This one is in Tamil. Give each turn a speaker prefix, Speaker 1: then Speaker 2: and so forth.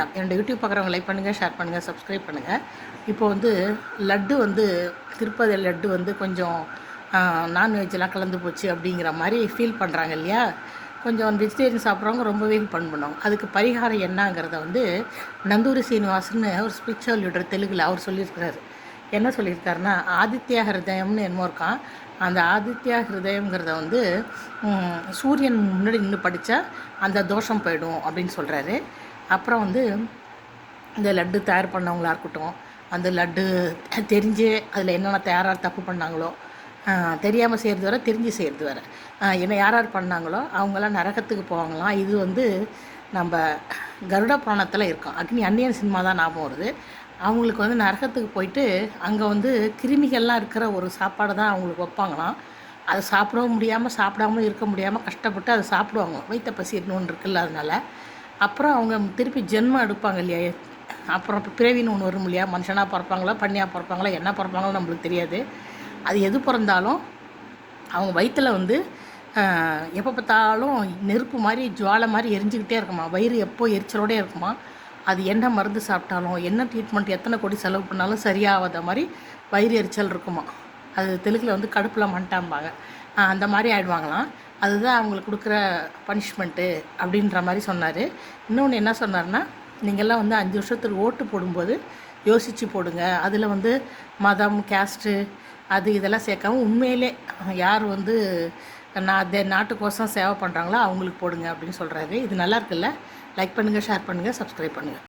Speaker 1: என்னோடய யூடியூப் பார்க்குறவங்க லைக் பண்ணுங்கள் ஷேர் பண்ணுங்கள் சப்ஸ்கிரைப் பண்ணுங்கள் இப்போ வந்து லட்டு வந்து திருப்பதி லட்டு வந்து கொஞ்சம் நான்வெஜ்லாம் கலந்து போச்சு அப்படிங்கிற மாதிரி ஃபீல் பண்ணுறாங்க இல்லையா? கொஞ்சம் வெஜிடேரியன் சாப்பிட்றவங்க ரொம்பவே ஃபன் பண்ணுவாங்க. அதுக்கு பரிகாரம் என்னங்கிறத வந்து நந்தூரி சீனிவாசன் ஒரு ஸ்பிரிச்சுவல் லீடர் தெலுங்கில் அவர் சொல்லியிருக்கிறாரு. என்ன சொல்லியிருக்காருன்னா ஆதித்யா ஹிருதயம்னு என்னமோ இருக்கான். அந்த ஆதித்யா ஹிருதயங்கிறத வந்து சூரியன் முன்னாடி நின்று படித்தா அந்த தோஷம் போயிடும் அப்படின்னு சொல்கிறாரு அப்புறம் வந்து இந்த லட்டு தயார் பண்ணவங்களா இருக்கட்டும் அந்த லட்டு தெரிஞ்சு அதில் என்னென்ன தயாராக தப்பு பண்ணாங்களோ தெரியாமல் செய்கிறது வர தெரிஞ்சு செய்கிறது வர. என்ன யார் யார் பண்ணாங்களோ அவங்களாம் நரகத்துக்கு போவாங்களாம். இது வந்து நம்ம கருட புராணத்தில் இருக்கோம். அக்னி அந்நியன் சினிமா தான் ஞாபகம் வருது. அவங்களுக்கு வந்து நரகத்துக்கு போயிட்டு அங்கே வந்து கிருமிகள்லாம் இருக்கிற ஒரு சாப்பாடு தான் அவங்களுக்கு வைப்பாங்களாம். அதை சாப்பிடவும் முடியாமல் சாப்பிடாம இருக்க முடியாமல் கஷ்டப்பட்டு அதை சாப்பிடுவாங்க வைத்த பசி இன்னொன்று இருக்குல்ல அதனால. அப்புறம் அவங்க திருப்பி ஜென்மம் எடுப்பாங்க இல்லையா? அப்புறம் பிறவின்னு ஒன்று வரும் இல்லையா? மனுஷனாக பிறப்பாங்களா? பண்ணியாக பிறப்பாங்களா? என்ன பிறப்பாங்களோ நம்மளுக்கு தெரியாது. அது எது பிறந்தாலும் அவங்க வயிற்றில் வந்து எப்போ பார்த்தாலும் நெருப்பு மாதிரி ஜுவாலை மாதிரி எரிஞ்சுக்கிட்டே இருக்குமா? வயிறு எப்போ எரிச்சலோடே இருக்குமா? அது என்ன மருந்து சாப்பிட்டாலும் என்ன ட்ரீட்மெண்ட் எத்தனை கோடி செலவு பண்ணாலும் சரியாகாத மாதிரி வயிறு எரிச்சல் இருக்குமா? அது தெலுங்கில் வந்து கடுப்பில் மண்டாம்பாங்க. அந்த மாதிரி ஆயிடுவாங்களாம். அதுதான் அவங்களுக்கு கொடுக்குற பனிஷ்மெண்ட்டு அப்படின்ற மாதிரி சொன்னார். இன்னொன்று என்ன சொன்னார்னா நீங்கள்லாம் வந்து அஞ்சு வருஷத்துக்கு ஓட்டு போடும்போது யோசித்து போடுங்க. அதில் வந்து மதம் கேஸ்ட்டு அது இதெல்லாம் சேர்க்காம உண்மையிலே யார் வந்து நான் தே நாட்டுக்கோசம் சேவை பண்ணுறாங்களோ அவங்களுக்கு போடுங்க அப்படின்னு சொல்கிறாரு இது நல்லா இருக்குல்ல? லைக் பண்ணுங்கள் ஷேர் பண்ணுங்கள் சப்ஸ்கிரைப் பண்ணுங்கள்